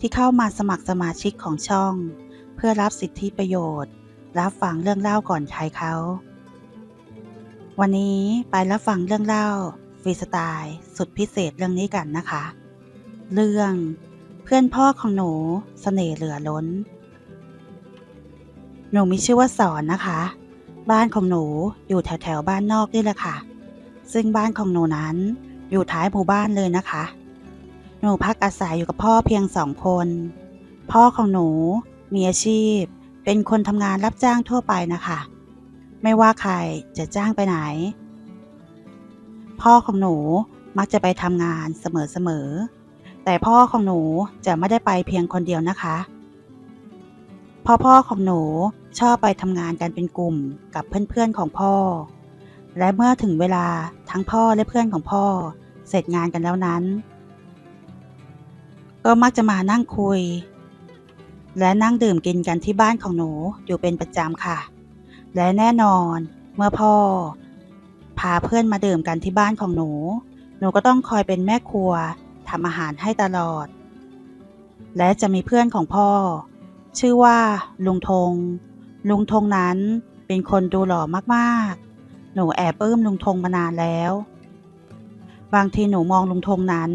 ที่เข้ามาสมัครสมาชิกของช่อง เพื่อรับสิทธิประโยชน์ รับฟังเรื่องเล่าก่อนใครเขา วันนี้ไปรับฟังเรื่องเล่าฟรีสไตล์สุดพิเศษเรื่องนี้กันนะคะ เรื่องเพื่อนพ่อของหนูเสน่ห์เหลือล้น หนูมีชื่อว่าสอนนะคะ บ้านของหนูอยู่แถวแถวบ้านนอกนี่แหละค่ะ ซึ่งบ้านของหนูนั้นอยู่ท้ายหมู่บ้านเลยนะคะ หนูพักอาศัยอยู่กับพ่อเพียงสองคน พ่อของหนูมีอาชีพ เป็นคนทำงานรับจ้างทั่วไปนะคะ ไม่ว่าใครจะจ้างไปไหน พ่อของหนูมักจะไปทำงานเสมอๆ แต่พ่อของหนูจะไม่ได้ไปเพียงคนเดียวนะคะเพ่อพ่อของหนูชอบไปทำงานกันเป็นกลุ่มกับเพื่อนๆของพ่อ และเมื่อถึงเวลาทั้งพ่อและเพื่อนของพ่อ เสร็จงานกันแล้วนั้น ก็มักจะมานั่งคุย และนั่งดื่มกินกันที่บ้านของหนูอยู่เป็นประจำค่ะ และแน่นอนเมื่อพ่อ พาเพื่อนมาดื่มกันที่บ้านของหนู หนูก็ต้องคอยเป็นแม่ครัวทำอาหารให้ตลอด และจะมีเพื่อนของพ่อ ชื่อว่า ลุงธงลุงธงนั้นเป็นคนดูหล่อมากๆ หนูแอบปลื้มลุงธงมานานแล้ว บางทีหนูมองลุงธงนั้น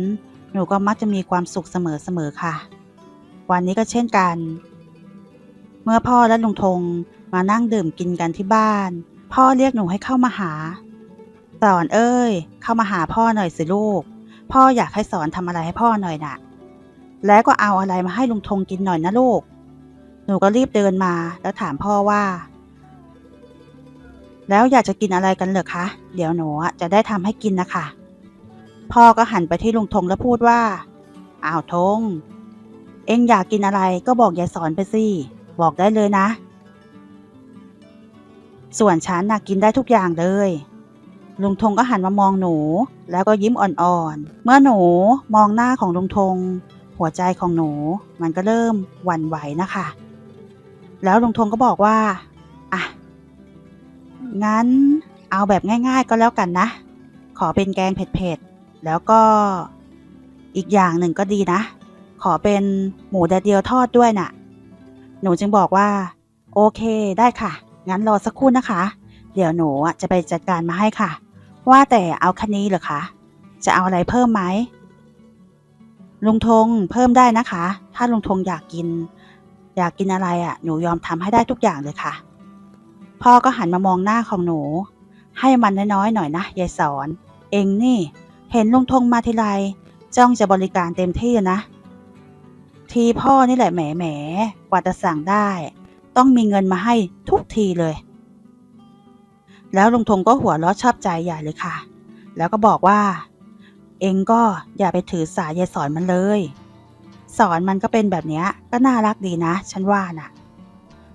หนูก็มักจะมีความสุขเสมอๆค่ะ วันนี้ก็เช่นกัน เมื่อพ่อและลุงธงมานั่งดื่มกินกันที่บ้าน พ่อเรียกหนูให้เข้ามาหา สอนเอ้ย เข้ามาหาพ่อหน่อยสิลูก พ่ออยากให้สอนทำอะไรให้พ่อหน่อยน่ะ แล้วก็เอาอะไรมาให้ลุงธงกินหน่อยนะลูก หนูก็รีบเดินมาแล้วถามพ่อว่า แล้วอยากจะกินอะไรกันเหรอคะ เดี๋ยวหนูจะได้ทำให้กินนะคะ พ่อก็หันไปที่ลุงธงแล้วพูดว่า อ้าวธง เอ็งอยากกินอะไรก็บอกยายสอนไปสิ บอกได้เลยนะ ส่วนฉันน่ะกินได้ทุกอย่างเลย ลุงธงก็หันมามองหนู แล้วก็ยิ้มอ่อนๆ เมื่อหนูมองหน้าของลุงธง หัวใจของหนู มันก็เริ่มหวั่นไหวนะคะ แล้วลุงธงก็บอกว่า อะ งั้นเอาแบบง่าย ๆ ก็แล้วกันนะ ขอเป็นแกงเผ็ดๆ แล้วก็อีกอย่างหนึ่งก็ดีนะ ขอเป็นหมูแดดเดียวทอดด้วยน่ะ หนูจึงบอกว่า โอเคได้ค่ะ งั้นรอสักครู่นะคะ เดี๋ยวหนูจะไปจัดการมาให้ค่ะ ว่าแต่เอาคันนี้เหรอคะ จะเอาอะไรเพิ่มไหมลุงธงเพิ่มได้นะคะ ถ้าลุงธงอยากกิน อยากกินอะไรอะ หนูยอมทำให้ได้ทุกอย่างเลยค่ะ พ่อก็หันมามองหน้าของหนู ให้มันน้อยๆหน่อยนะยายสอน เองนี่ เห็นลุงธงมาทีไรจ้องจะบริการเต็มที่นะ ทีพ่อนี่แหละแหมแหมกว่าจะสั่งได้ ต้องมีเงินมาให้ทุกทีเลย แล้วลุงธงก็หัวเราะชอบใจใหญ่เลยค่ะ แล้วก็บอกว่า เองก็อย่าไปถือสายยายสอนมันเลย สอนมันก็เป็นแบบนี้ก็น่ารักดีนะ ฉันว่าน่ะ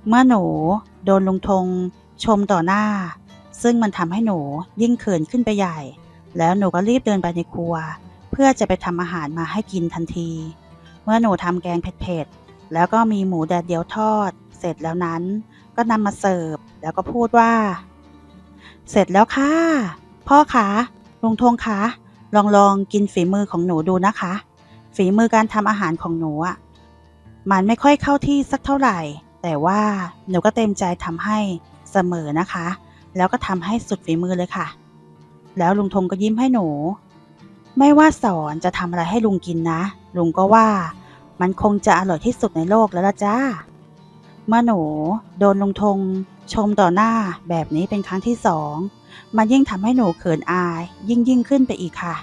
เมื่อหนูโดนลุงธงชมต่อหน้า ซึ่งมันทำให้หนูยิ่งเขินขึ้นไปใหญ่ แล้วหนูก็รีบเดินไปในครัว เพื่อจะไปทำอาหารมาให้กินทันที เมื่อหนูทำแกงเผ็ดๆ แล้วก็มีหมูแดดเดียวทอด เสร็จแล้วนั้น ก็นำมาเสิร์ฟ แล้วก็พูดว่า เสร็จแล้วค่ะ พ่อคะลุงธงคะลองลองกินฝีมือของหนูดูนะคะ ฝีมือการทำอาหารของหนูอะมันไม่ค่อยเข้าที่สักเท่าไหร่ แต่ว่าหนูก็เต็มใจทำให้เสมอนะคะ แล้วก็ทำให้สุดฝีมือเลยค่ะ แล้วลุงธงก็ยิ้มให้หนู ไม่ว่าสอนจะทำอะไรให้ลุงกินนะ ลุงก็ว่า มันคงจะอร่อยที่สุดในโลกแล้วละจ้า เมื่อหนูโดนลุงธงชมต่อหน้าแบบนี้เป็นครั้งที่สอง มันยิ่งทำให้หนูเขินอาย ยิ่งยิ่งขึ้นไปอีกค่ะ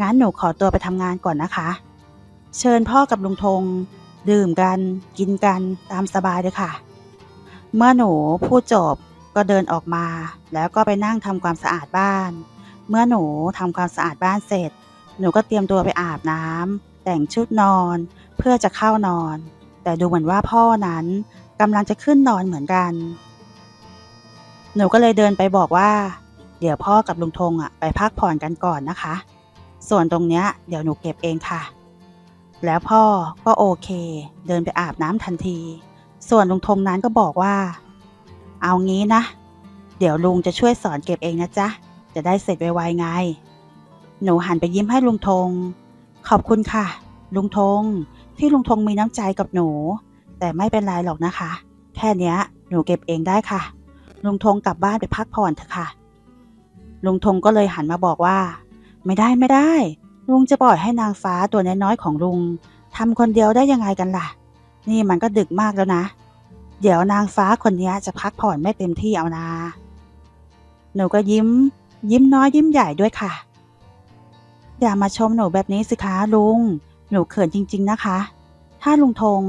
งั้นหนูขอตัวไปทำงานก่อนนะคะ เชิญพ่อกับลุงธงดื่มกัน กินกันตามสบายเลยค่ะ เมื่อหนูพูดจบ ก็เดินออกมา แล้วก็ไปนั่งทำความสะอาดบ้าน เมื่อหนูทำความสะอาดบ้านเสร็จ หนูก็เตรียมตัวไปอาบน้ำแต่งชุดนอน เพื่อจะเข้านอน แต่ดูเหมือนว่าพ่อนั้นกำลังจะขึ้นนอนเหมือนกัน หนูก็เลยเดินไปบอกว่า เดี๋ยวพ่อกับลุงธงอะไปพักผ่อนกันก่อนนะคะ ส่วนตรงเนี้ยเดี๋ยวหนูเก็บเองค่ะ แล้วพ่อก็โอเค เดินไปอาบน้ำทันที ส่วนลุงธงนั้นก็บอกว่า เอางี้นะ เดี๋ยวลุงจะช่วยสอนเก็บเองนะจ๊ะ จะได้เสร็จไวๆไง หนูหันไปยิ้มให้ลุงธง ขอบคุณค่ะ ลุงธง ที่ลุงธงมีน้ำใจกับหนู แต่ไม่เป็นไรหรอกนะคะ แค่เนี้ยหนูเก็บเองได้ค่ะ ลุงธงกลับบ้านไปพักผ่อนเถอะค่ะ ลุงธงก็เลยหันมาบอกว่า ไม่ได้ไม่ได้ ลุงจะปล่อยให้นางฟ้าตัวน้อยๆของลุงทำคนเดียวได้ยังไงกันล่ะ นี่มันก็ดึกมากแล้วนะ เดี๋ยวนางฟ้าคนนี้จะพักผ่อนไม่เต็มที่เอานาหนูก็ยิ้ม ยิ้มน้อยยิ้มใหญ่ด้วยค่ะ อย่ามาชมหนูแบบนี้สิคะลุง หนูเขินจริง ๆนะคะ ถ้าลุงธง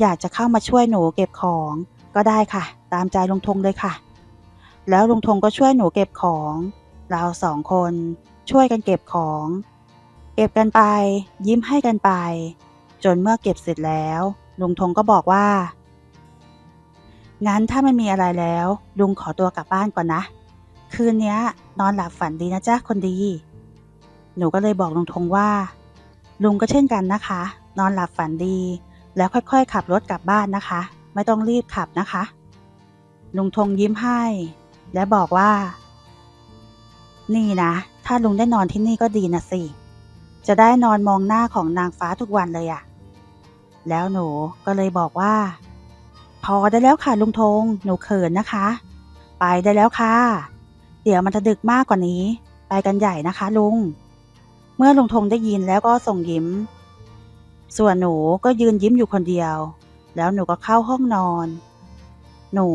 อยากจะเข้ามาช่วยหนูเก็บของก็ได้ค่ะ ตามใจลุงธงเลยค่ะ แล้วลุงธงก็ช่วยหนูเก็บของ เราสองคนช่วยกันเก็บของ เก็บกันไป ยิ้มให้กันไป จนเมื่อเก็บเสร็จแล้ว ลุงธงก็บอกว่า งั้นถ้าไม่มีอะไรแล้ว ลุงขอตัวกลับบ้านก่อนนะ คืนนี้นอนหลับฝันดีนะจ๊ะคนดี หนูก็เลยบอกลุงธงว่า ลุงก็เช่นกันนะคะ นอนหลับฝันดี แล้วค่อยๆ ขับรถกลับบ้านนะคะ ไม่ต้องรีบขับนะคะ ลุงธงยิ้มให้ และบอกว่า นี่นะ ถ้าลุงได้นอนที่นี่ก็ดีนะสิจะได้นอนมองหน้าของนางฟ้าทุกวันเลยอะแล้วหนูก็เลยบอกว่า พอได้แล้วค่ะลุงธงหนูเขินนะคะ ไปได้แล้วค่ะ เดี๋ยวมันจะดึกมากกว่านี้ ไปกันใหญ่นะคะลุง เมื่อลุงธงได้ยินแล้วก็ส่งยิ้ม ส่วนหนูก็ยืนยิ้มอยู่คนเดียว แล้วหนูก็เข้าห้องนอน หนู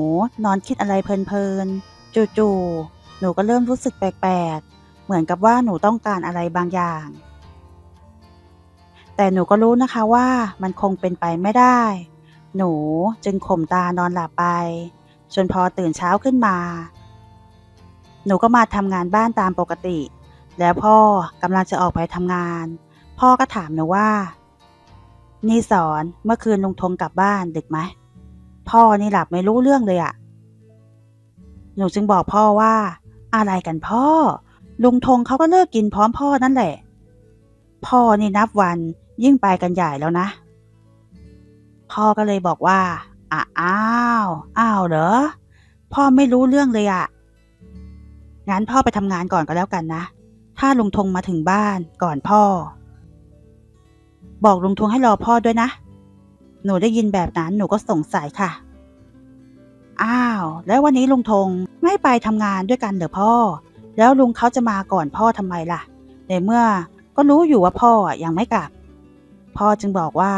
นอนคิดอะไรเพลินๆจู่ๆหนูก็เริ่มรู้สึกแปลกๆ เหมือนกับว่าหนูต้องการอะไรบางอย่าง แต่หนูก็รู้นะคะว่ามันคงเป็นไปไม่ได้ หนูจึงข่มตานอนหลับไป จนพอตื่นเช้าขึ้นมา หนูก็มาทำงานบ้านตามปกติ แล้วพ่อกำลังจะออกไปทำงาน พ่อก็ถามหนูว่า นี่สอนเมื่อคืนลุงธงกลับบ้านดึกไหมพ่อนี่หลับไม่รู้เรื่องเลยอะหนูจึงบอกพ่อว่า อะไรกันพ่อ ลุงธงเขาก็เลิกกินพร้อมพ่อนั่นแหละ พ่อนี่นับวันยิ่งไปกันใหญ่แล้วนะ พ่อก็เลยบอกว่าอ้าวอ้าวเหรอ พ่อไม่รู้เรื่องเลยอะงั้นพ่อไปทำงานก่อนก็แล้วกันนะ ถ้าลุงธงมาถึงบ้านก่อนพ่อ บอกลุงธงให้รอพ่อด้วยนะ หนูได้ยินแบบนั้นหนูก็สงสัยค่ะ อ้าว แล้ววันนี้ลุงธงไม่ไปทำงานด้วยกันเหรอพ่อ แล้วลุงเขาจะมาก่อนพ่อทำไมล่ะ ในเมื่อก็รู้อยู่ว่าพ่อยังไม่กลับ พ่อจึงบอกว่า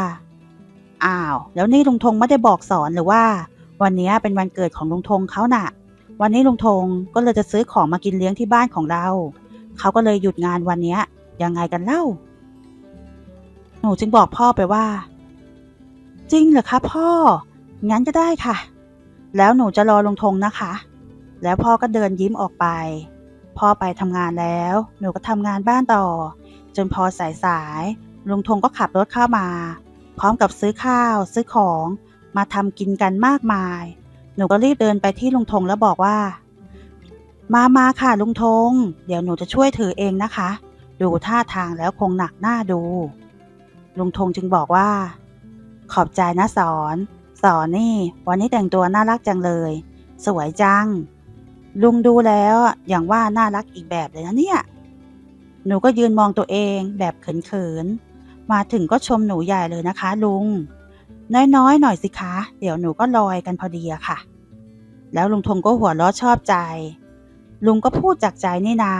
อ้าว แล้วนี่ลุงธงไม่ได้บอกสอนหรือว่า วันนี้เป็นวันเกิดของลุงธงเขาน่ะ วันนี้ลุงธงก็เลยจะซื้อของมากินเลี้ยงที่บ้านของเรา เขาก็เลยหยุดงานวันนี้ยังไงกันเล่า หนูจึงบอกพ่อไปว่า จริงเหรอคะพ่อ งั้นก็ได้ค่ะ แล้วหนูจะรอลุงธงนะคะ แล้วพ่อก็เดินยิ้มออกไป พ่อไปทำงานแล้ว หนูก็ทำงานบ้านต่อ จนพอสายสายลุงธงก็ขับรถเข้ามา พร้อมกับซื้อข้าว ซื้อของมาทำกินกันมากมาย หนูก็รีบเดินไปที่ลุงธงแล้วบอกว่า มามาค่ะลุงธง เดี๋ยวหนูจะช่วยถือเองนะคะ ดูท่าทางแล้วคงหนักหน้าดู ลุงธงจึงบอกว่า ขอบใจนะสอน สอนนี่ วันนี้แต่งตัวน่ารักจังเลย สวยจัง ลุงดูแล้วอย่างว่าน่ารักอีกแบบเลยนะเนี่ย หนูก็ยืนมองตัวเองแบบเขินๆ มาถึงก็ชมหนูใหญ่เลยนะคะ ลุง น้อยๆ หน่อยสิคะ เดี๋ยวหนูก็ลอยกันพอดีอะค่ะ แล้วลุงธงก็หัวเราะชอบใจ ลุงก็พูดจากใจนี่นา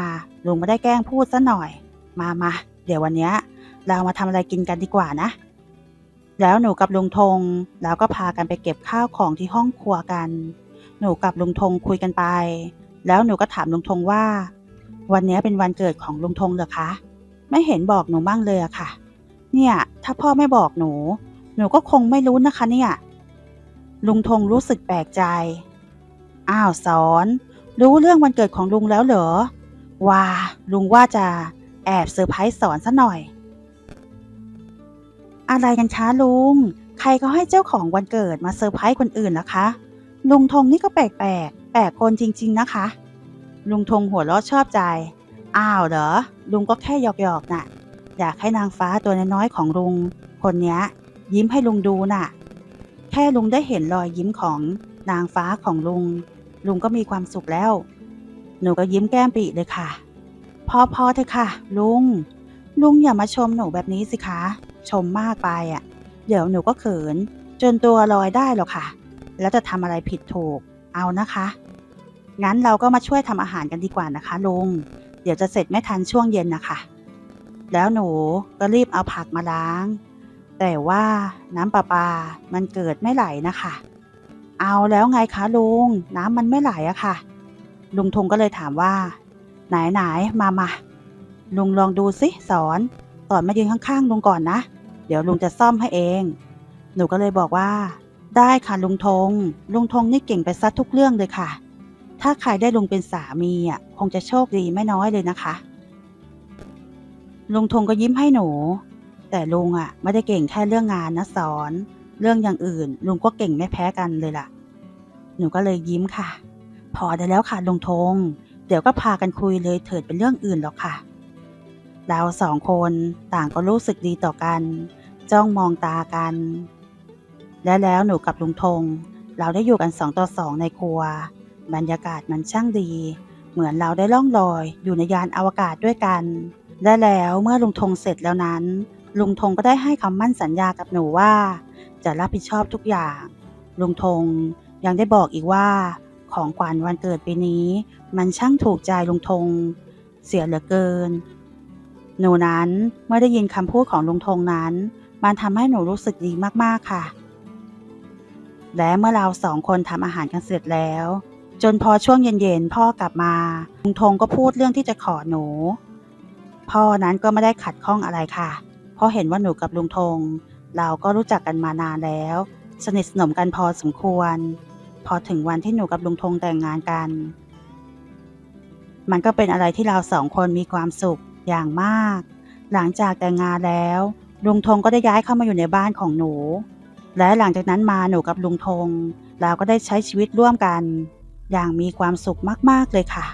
ลุงไม่ได้แกล้งพูดซะหน่อย มามาเดี๋ยววันนี้เรามาทำอะไรกินกันดีกว่านะ แล้วหนูกับลุงธงแล้วก็พากันไปเก็บข้าวของที่ห้องครัวกัน หนูกับลุงธงคุยกันไป แล้วหนูก็ถามลุงธงว่า วันนี้เป็นวันเกิดของลุงธงเหรอคะ ไม่เห็นบอกหนูบ้างเลยอะค่ะ เนี่ย ถ้าพ่อไม่บอกหนู หนูก็คงไม่รู้นะคะเนี่ย ลุงธงรู้สึกแปลกใจ อ้าวสอน รู้เรื่องวันเกิดของลุงแล้วเหรอ ว่า ลุงว่าจะแอบเซอร์ไพรส์สอนซะหน่อย อะไรกันช้าลุง ใครก็ให้เจ้าของวันเกิดมาเซอร์ไพรส์คนอื่นนะคะ ลุงธงนี่ก็แปลกแปลกๆแปลกคนจริง ๆ นะคะ ลุงธงหัวเราะชอบใจ อ้าวเหรอ ลุงก็แค่หยอกๆน่ะ อยากให้นางฟ้าตัวน้อยๆของลุง คนนี้ยิ้มให้ลุงดูน่ะ แค่ลุงได้เห็นรอยยิ้มของนางฟ้าของลุง ลุงก็มีความสุขแล้ว หนูก็ยิ้มแก้มปีเลยค่ะ พอพอเถอะค่ะ ลุง ลุงอย่ามาชมหนูแบบนี้สิคะ ชมมากไปอะ เดี๋ยวหนูก็เขิน จนตัวลอยได้หรอกค่ะ แล้วจะทำอะไรผิดถูก เอานะคะ งั้นเราก็มาช่วยทำอาหารกันดีกว่านะคะลุง เดี๋ยวจะเสร็จไม่ทันช่วงเย็นนะคะ แล้วหนูก็รีบเอาผักมาล้าง แต่ว่าน้ำประปามันเกิดไม่ไหลนะคะ เอาแล้วไงคะลุง น้ำมันไม่ไหลอะค่ะ ลุงทงก็เลยถามว่า ไหนไหนมามาลุงลองดูสิสอนสอนมายืนข้างๆลุงก่อนนะ เดี๋ยวลุงจะซ่อมให้เอง หนูก็เลยบอกว่า ได้ค่ะลุงธงลุงธงนี่เก่งไปซะทุกเรื่องเลยค่ะ ถ้าใครได้ลุงเป็นสามีอะคงจะโชคดีไม่น้อยเลยนะคะ ลุงธงก็ยิ้มให้หนู แต่ลุงอะไม่ได้เก่งแค่เรื่องงานนะสอน เรื่องอย่างอื่น ลุงก็เก่งไม่แพ้กันเลยล่ะ หนูก็เลยยิ้มค่ะ พอได้แล้วค่ะลุงธงเดี๋ยวก็พากันคุยเลยเถิดเป็นเรื่องอื่นหรอกค่ะ เราสองคนต่างก็รู้สึกดีต่อกัน จ้องมองตากัน และแล้วหนูกับลุงธงเราได้อยู่กันสองต่อสองในครัว บรรยากาศมันช่างดี เหมือนเราได้ล่องลอยอยู่ในยานอวกาศด้วยกัน และแล้วเมื่อลุงธงเสร็จแล้วนั้น ลุงธงก็ได้ให้คำมั่นสัญญากับหนูว่า จะรับผิดชอบทุกอย่าง ลุงธงยังได้บอกอีกว่า ของขวัญวันเกิดปีนี้ มันช่างถูกใจลุงธง เสียเหลือเกิน หนูนั้นเมื่อได้ยินคำพูดของลุงธงนั้น มันทำให้หนูรู้สึกดีมากๆค่ะ และเมื่อเราสองคนทำอาหารกันเสร็จแล้ว จนพอช่วงเย็นๆพ่อกลับมาลุงธงก็พูดเรื่องที่จะขอหนู พ่อนั้นก็ไม่ได้ขัดข้องอะไรค่ะ เพราะเห็นว่าหนูกับลุงธง เราก็รู้จักกันมานานแล้ว สนิทสนมกันพอสมควร พอถึงวันที่หนูกับลุงธงแต่งงานกัน มันก็เป็นอะไรที่เราสองคนมีความสุขอย่างมาก หลังจากแต่งงานแล้ว ลุงธงก็ได้ย้ายเข้ามาอยู่ในบ้านของหนู และหลังจากนั้นมาหนูกับลุงธง เราก็ได้ใช้ชีวิตร่วมกัน อย่างมีความสุขมาก ๆ เลยค่ะ